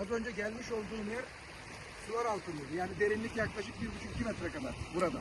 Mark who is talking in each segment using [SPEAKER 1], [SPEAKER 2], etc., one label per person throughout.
[SPEAKER 1] Az önce gelmiş olduğum yer sular altındaydı. Yani derinlik yaklaşık 1,5-2 metre kadar burada.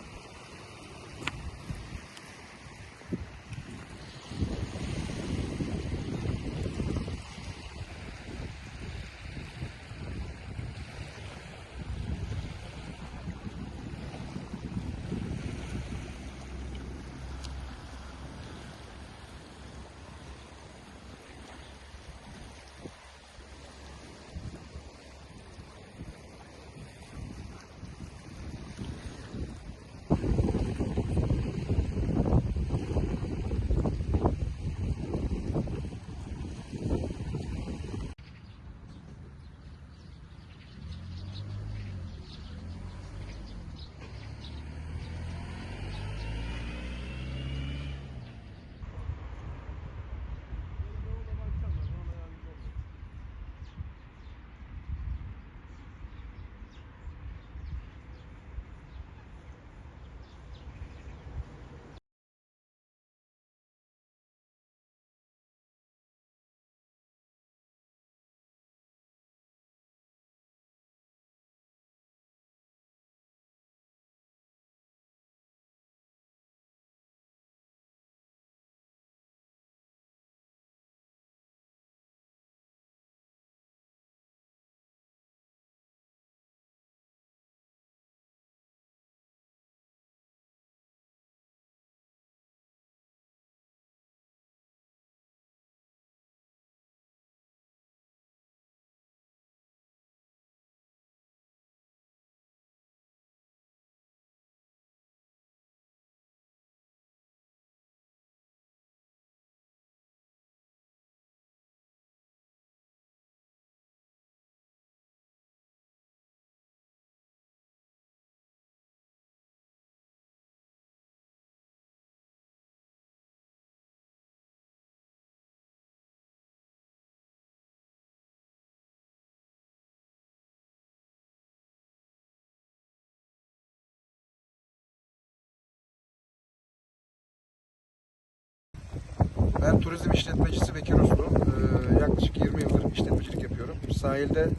[SPEAKER 1] Ben turizm işletmecisi Bekir Uslu. Ee, yaklaşık 20 yıldır işletmecilik yapıyorum. Sahilde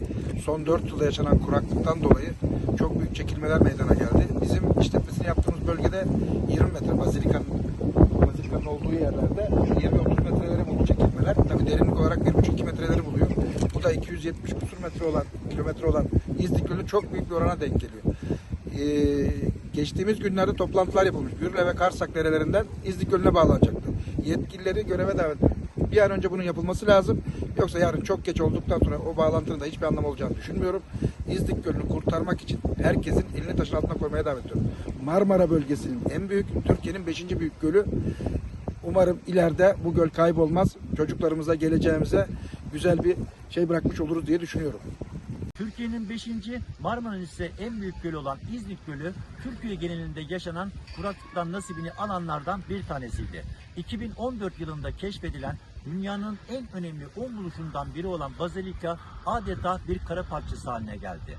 [SPEAKER 1] son 4 yılda yaşanan kuraklıktan dolayı çok büyük çekilmeler meydana geldi. Bizim işletmesini yaptığımız bölgede 20 metre Bazilika'nın Bazilika'nın olduğu yerlerde 20-30 metreleri buldu çekilmeler. Tabii derinlik olarak 1,5-2 metreleri buluyor. Bu da 270 kusur metre olan, kilometre olan İznik Gölü çok büyük bir orana denk geliyor. Ee, geçtiğimiz günlerde toplantılar yapılmış. Gürle ve Karsak derelerinden İznik Gölü'ne bağlanacaktı. Yetkilileri göreve davet bir an önce bunun yapılması lazım. Yoksa yarın çok geç olduktan sonra o bağlantının da hiçbir anlamı olacağını düşünmüyorum. İznik Gölü'nü kurtarmak için herkesin elini taşın altına koymaya davet ediyorum. Marmara bölgesinin en büyük, Türkiye'nin 5. büyük gölü. Umarım ileride bu göl kaybolmaz. Çocuklarımıza, geleceğimize güzel bir şey bırakmış oluruz diye düşünüyorum.
[SPEAKER 2] Türkiye'nin 5. Marmara'nın ise en büyük gölü olan İznik Gölü, Türkiye genelinde yaşanan kuraklıktan nasibini alanlardan bir tanesiydi. 2014 yılında keşfedilen dünyanın en önemli 10 buluşundan biri olan Bazilika adeta bir kara parçası haline geldi.